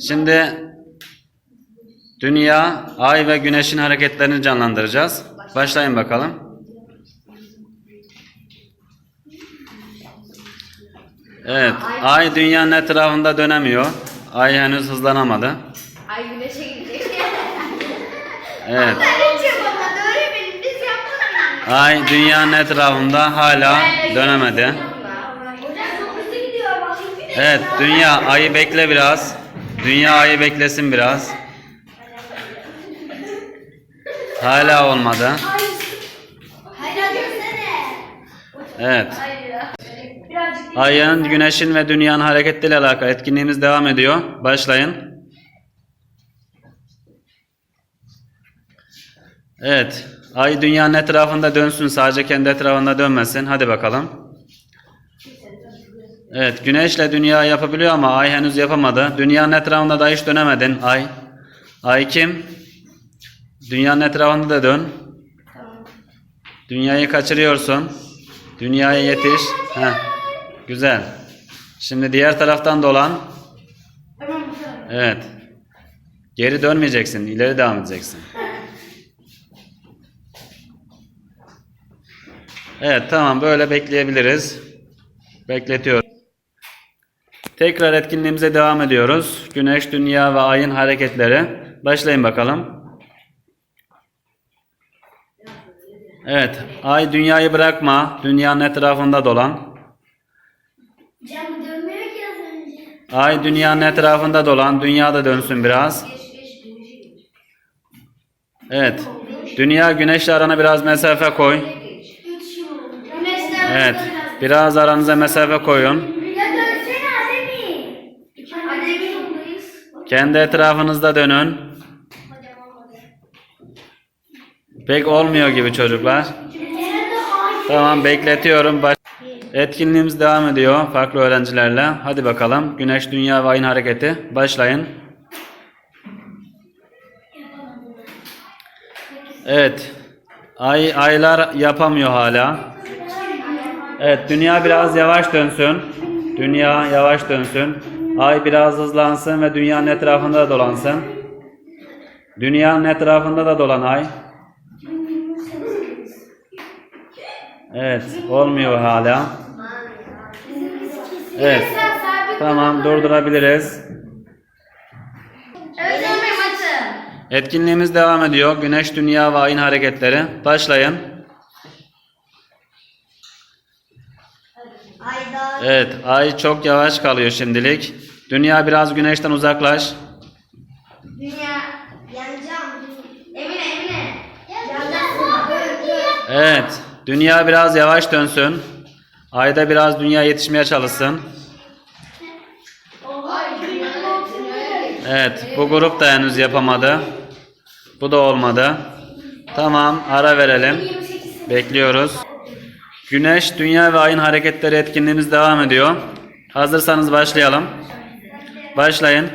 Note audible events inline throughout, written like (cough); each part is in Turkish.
Şimdi dünya, ay ve güneşin hareketlerini canlandıracağız. Başlayın bakalım. Evet, ay dünyanın etrafında dönemiyor. Ay henüz hızlanamadı. Ay güneşe gidecek. (laughs) Evet, ay dünyanın etrafında hala dönemedi. Evet, dünya ayı bekle biraz. Dünya ayı beklesin biraz. Hala olmadı. Evet. Ayın, güneşin ve dünyanın hareketleriyle alakalı etkinliğimiz devam ediyor. Başlayın. Evet. Ay dünyanın etrafında dönsün. Sadece kendi etrafında dönmesin. Hadi bakalım. Evet. Güneşle dünya yapabiliyor ama ay henüz yapamadı. Dünyanın etrafında da hiç dönemedin. Ay. Ay kim? Dünyanın etrafında da dön. Dünyayı kaçırıyorsun. Dünyaya yetiş. Heh. Güzel. Şimdi diğer taraftan dolan. Evet. Geri dönmeyeceksin. ileri devam edeceksin. Evet tamam böyle bekleyebiliriz. Bekletiyoruz. Tekrar etkinliğimize devam ediyoruz. Güneş, dünya ve ayın hareketleri. Başlayın bakalım. Evet. Ay dünyayı bırakma. Dünyanın etrafında dolan. Hocam dönmüyor ki az önce. Ay dünyanın etrafında dolan. Dünya da dönsün biraz. Evet. Dünya güneşle arana biraz mesafe koy. Evet. Biraz aranıza mesafe koyun. Kendi etrafınızda dönün. Pek olmuyor gibi çocuklar. Tamam bekletiyorum. Baş- Etkinliğimiz devam ediyor farklı öğrencilerle. Hadi bakalım. Güneş, dünya ve ayın hareketi. Başlayın. Evet. Ay aylar yapamıyor hala. Evet, dünya biraz yavaş dönsün. Dünya yavaş dönsün. Ay biraz hızlansın ve dünyanın etrafında da dolansın. Dünyanın etrafında da dolan ay. Evet, olmuyor hala. Evet. Tamam, durdurabiliriz. Etkinliğimiz devam ediyor. Güneş, dünya ve ayın hareketleri. Başlayın. Evet, ay çok yavaş kalıyor şimdilik. Dünya biraz güneşten uzaklaş. Dünya yanacağım. Emine Emine. Evet, dünya biraz yavaş dönsün. Ayda biraz dünya yetişmeye çalışsın. Evet, bu grup da henüz yapamadı. Bu da olmadı. Tamam, ara verelim. Bekliyoruz. Güneş, dünya ve ayın hareketleri etkinliğimiz devam ediyor. Hazırsanız başlayalım. Başlayın.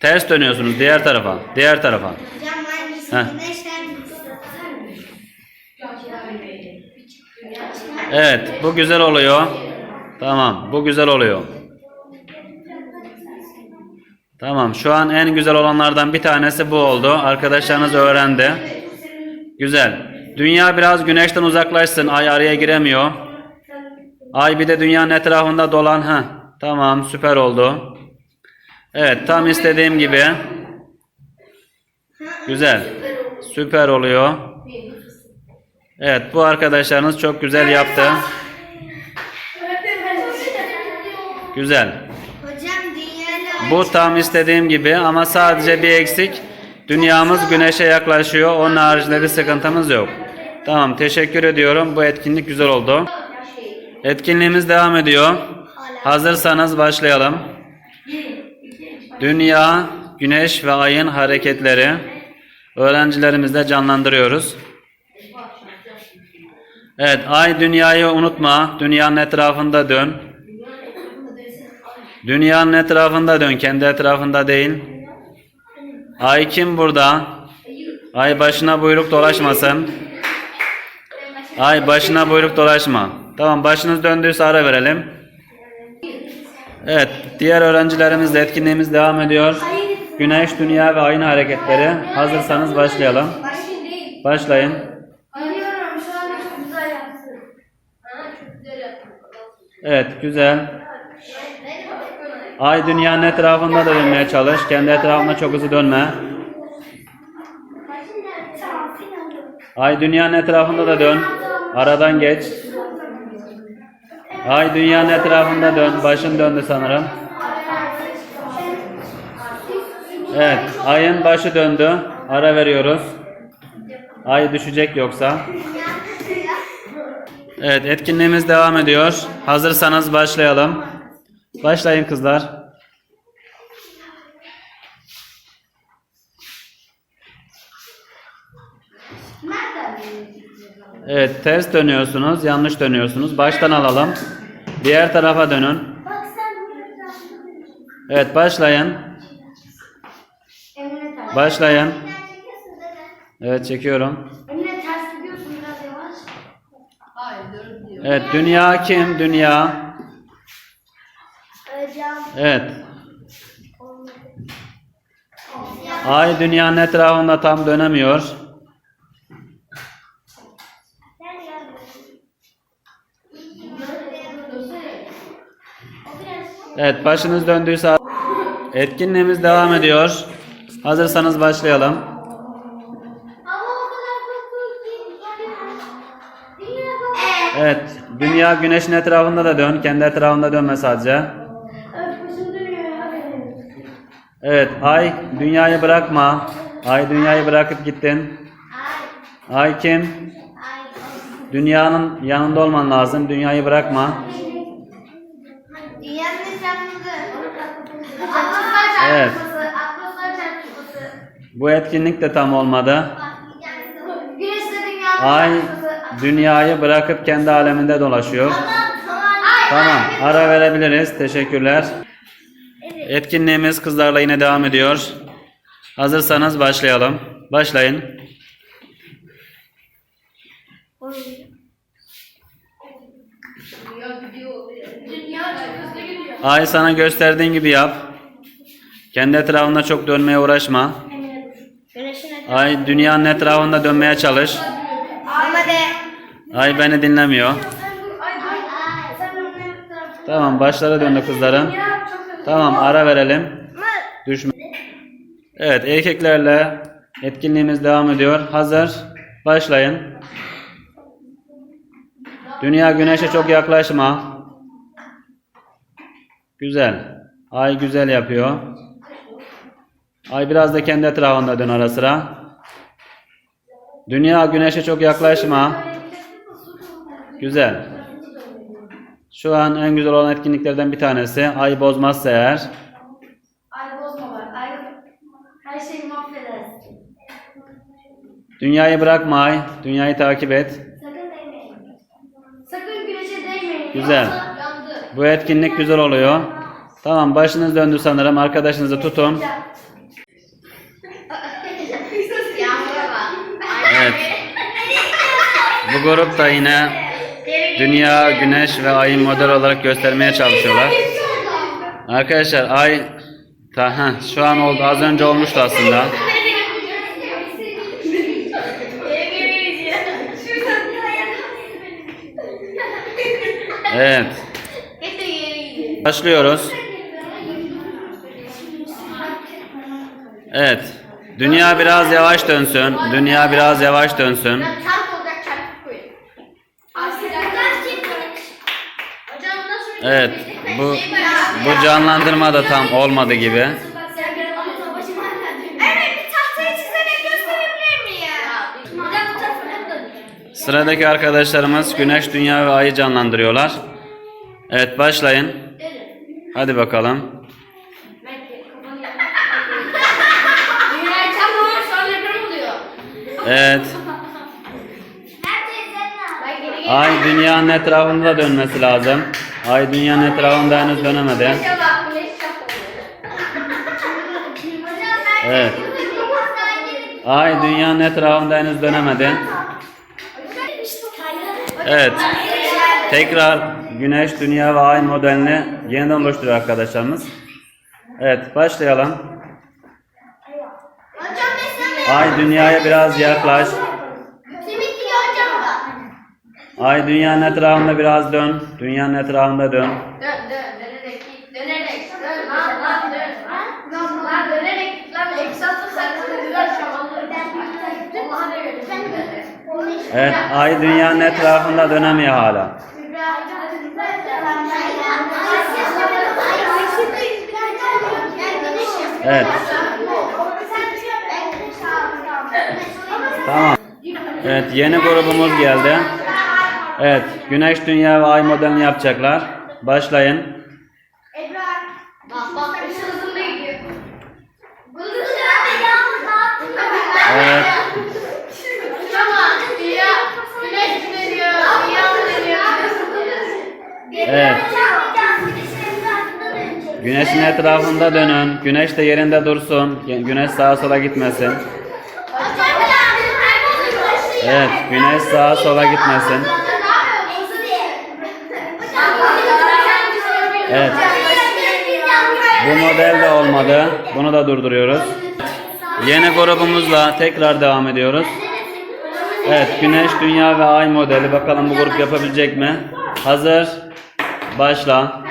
Ters dönüyorsunuz diğer tarafa. Diğer tarafa. Hocam Heh. Evet, bu güzel oluyor. Tamam, bu güzel oluyor. Tamam, şu an en güzel olanlardan bir tanesi bu oldu. Arkadaşlarınız öğrendi. Güzel. Dünya biraz güneşten uzaklaşsın. Ay araya giremiyor. Ay bir de dünyanın etrafında dolan. ha. Tamam, süper oldu. Evet, tam istediğim gibi. Güzel. Süper oluyor. Evet, bu arkadaşlarınız çok güzel yaptı. Güzel. Bu tam istediğim gibi ama sadece bir eksik. Dünyamız güneşe yaklaşıyor. Onun haricinde bir sıkıntımız yok. Tamam teşekkür ediyorum. Bu etkinlik güzel oldu. Etkinliğimiz devam ediyor. Hazırsanız başlayalım. Dünya, güneş ve ayın hareketleri öğrencilerimizle canlandırıyoruz. Evet, ay dünyayı unutma. Dünyanın etrafında dön. Dünyanın etrafında dön, kendi etrafında değil. Ay kim burada? Ay başına buyruk dolaşmasın. Ay başına buyruk dolaşma. Tamam başınız döndüyse ara verelim. Evet, diğer öğrencilerimizle etkinliğimiz devam ediyor. Güneş, dünya ve ayın hareketleri. Hazırsanız başlayalım. Başlayın. Evet, güzel. Ay dünyanın etrafında da dönmeye çalış. Kendi etrafında çok hızlı dönme. Ay dünyanın etrafında da dön. Aradan geç. Ay dünyanın etrafında dön. Başın döndü sanırım. Evet, ayın başı döndü. Ara veriyoruz. Ay düşecek yoksa. Evet, etkinliğimiz devam ediyor. Hazırsanız başlayalım. Başlayın kızlar. Evet, ters dönüyorsunuz, yanlış dönüyorsunuz. Baştan alalım. Diğer tarafa dönün. Evet, başlayın. Başlayın. Evet, çekiyorum. Evet, dünya kim? Dünya. Evet. Ay dünyanın etrafında tam dönemiyor. Evet, başınız döndüyse etkinliğimiz devam ediyor. Hazırsanız başlayalım. Evet, dünya güneşin etrafında da dön. Kendi etrafında dönme sadece. Evet, ay dünyayı bırakma. Ay dünyayı bırakıp gittin. Ay. Kim? Dünyanın yanında olman lazım. Dünyayı bırakma. Dünyanın etrafında. Evet. Bu etkinlik de tam olmadı. Ay dünyayı bırakıp kendi aleminde dolaşıyor. Tamam, ara verebiliriz. Teşekkürler. Etkinliğimiz kızlarla yine devam ediyor. Hazırsanız başlayalım. Başlayın. Ay sana gösterdiğin gibi yap. Kendi etrafında çok dönmeye uğraşma. Ay dünyanın etrafında dönmeye çalış. Ay beni dinlemiyor. Tamam başlara döndü kızların. Tamam ara verelim. Düşme. Evet erkeklerle etkinliğimiz devam ediyor. Hazır. Başlayın. Dünya güneşe çok yaklaşma. Güzel. Ay güzel yapıyor. Ay biraz da kendi etrafında dön ara sıra. Dünya güneşe çok yaklaşma. Güzel. Şu an en güzel olan etkinliklerden bir tanesi. Ay bozmazsa eğer. Ay bozma bak. Ay her şeyi mahvedersin. Dünyayı bırakma ay. Dünyayı takip et. Sakın değmeyin. Sakın güneşe değmeyin. Güzel. Bu etkinlik güzel oluyor. Tamam başınız döndü sanırım. Arkadaşınızı tutun. Yağmura bak. Evet. Bu grup da yine dünya, güneş ve ayı model olarak göstermeye çalışıyorlar. Arkadaşlar ay ta, heh, şu an oldu. Az önce olmuştu aslında. Evet. Başlıyoruz. Evet. Dünya biraz yavaş dönsün. Dünya biraz yavaş dönsün. Evet. Bu bu canlandırma da tam olmadı gibi. Sıradaki arkadaşlarımız Güneş, Dünya ve Ay'ı canlandırıyorlar. Evet başlayın. Hadi bakalım. Evet. Ay dünyanın etrafında da dönmesi lazım. Ay dünyanın etrafında henüz dönemedi. Evet. Ay dünyanın etrafında henüz dönemedi. Evet. Tekrar güneş, dünya ve ay modelini yeniden oluşturuyor arkadaşlarımız. Evet başlayalım. Ay dünyaya biraz yaklaş. Simit yiyor hocam da. Ay dünyanın etrafında biraz dön. Dünyanın etrafında dön. Dön dön dönerek git dönerek dön lan lan dön. Lan lan dönerek git lan eksatlı saklı güzel şamanları. Allah'a görüyorsun? Evet ay dünyanın etrafında dönemiyor hala. Evet. Tamam. Evet yeni grubumuz geldi. Evet güneş, dünya ve ay modelini yapacaklar. Başlayın. Gidiyor. Evet. Evet. Güneşin etrafında dönün. Güneş de yerinde dursun. Güneş sağa sola gitmesin. Evet, güneş sağa sola gitmesin. Evet. Bu model de olmadı. Bunu da durduruyoruz. Yeni grubumuzla tekrar devam ediyoruz. Evet, güneş, dünya ve ay modeli. Bakalım bu grup yapabilecek mi? Hazır. Başla.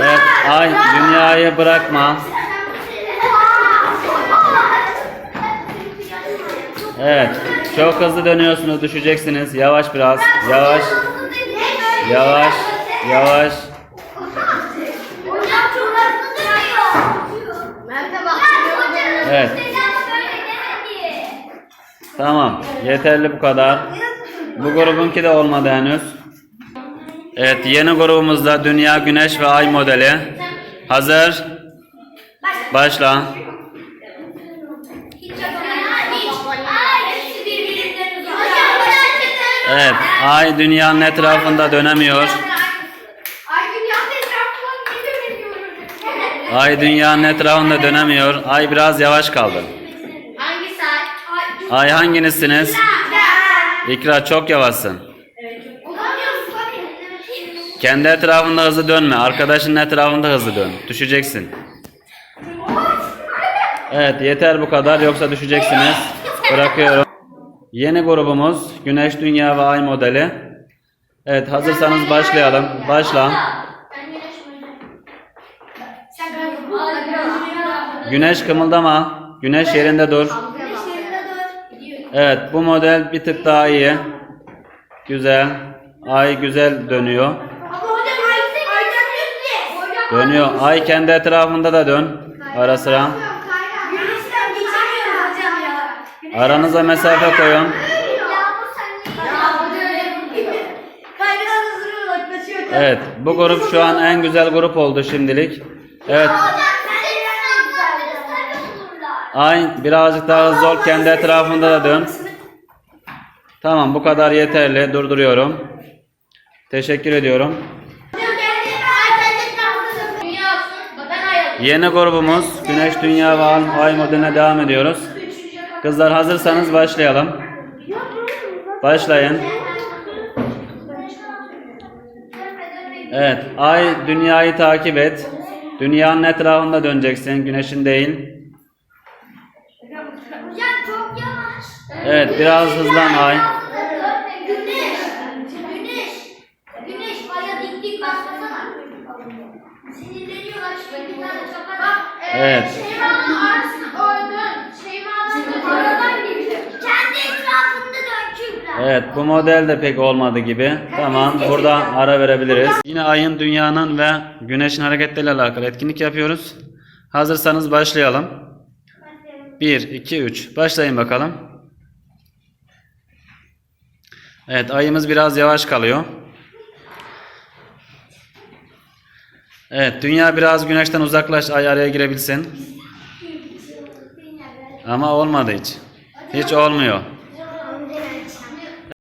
Evet, ay dünyayı bırakma. Evet, çok hızlı dönüyorsunuz, düşeceksiniz. Yavaş biraz, yavaş, yavaş, yavaş. Hocam çok hızlı bak. Evet, tamam. Yeterli bu kadar. Bu grubunki de olmadı henüz. Evet, yeni grubumuzda Dünya, Güneş ve Ay modeli. Hazır. Başla. Evet, Ay dünyanın etrafında dönemiyor. Ay dünyanın etrafında dönemiyor. Ay biraz yavaş kaldı. Ay hanginizsiniz? İkra çok yavaşsın. Kendi etrafında hızlı dönme. Arkadaşının etrafında hızlı dön. Düşeceksin. Evet yeter bu kadar yoksa düşeceksiniz. Bırakıyorum. Yeni grubumuz Güneş, Dünya ve Ay modeli. Evet hazırsanız başlayalım. Başla. Güneş kımıldama. Güneş yerinde dur. Evet bu model bir tık daha iyi. Güzel. Ay güzel dönüyor. Dönüyor. Ay kendi etrafında da dön. Ara sıra. Güneşten geçemiyoruz hocam ya. Aranıza mesafe koyun. Evet bu grup şu an en güzel grup oldu şimdilik. Evet. Ay birazcık daha hızlı ol. Kendi etrafında da dön. Tamam bu kadar yeterli. Durduruyorum. Teşekkür ediyorum. Yeni grubumuz Güneş, Dünya ve Ay modeline devam ediyoruz. Kızlar hazırsanız başlayalım. Başlayın. Evet, ay dünyayı takip et. Dünyanın etrafında döneceksin, güneşin değil. Evet, biraz hızlan ay. Güneş. Güneş. Güneş aya dik dik basmasana. Sinirleniyorlar şimdi bir tane çapar. Bak. Evet. Şeyma'nın arasını öldün. Şeyma'nın aradan gibi. Kendi etrafında dön Kübra. Evet, bu model de pek olmadı gibi. Tamam, burada ara verebiliriz. Yine ayın, dünyanın ve güneşin hareketleriyle alakalı etkinlik yapıyoruz. Hazırsanız başlayalım. 1, 2, 3. Başlayın bakalım. Evet, ayımız biraz yavaş kalıyor. Evet, dünya biraz güneşten uzaklaş, ay araya girebilsin. Ama olmadı hiç. Hiç olmuyor.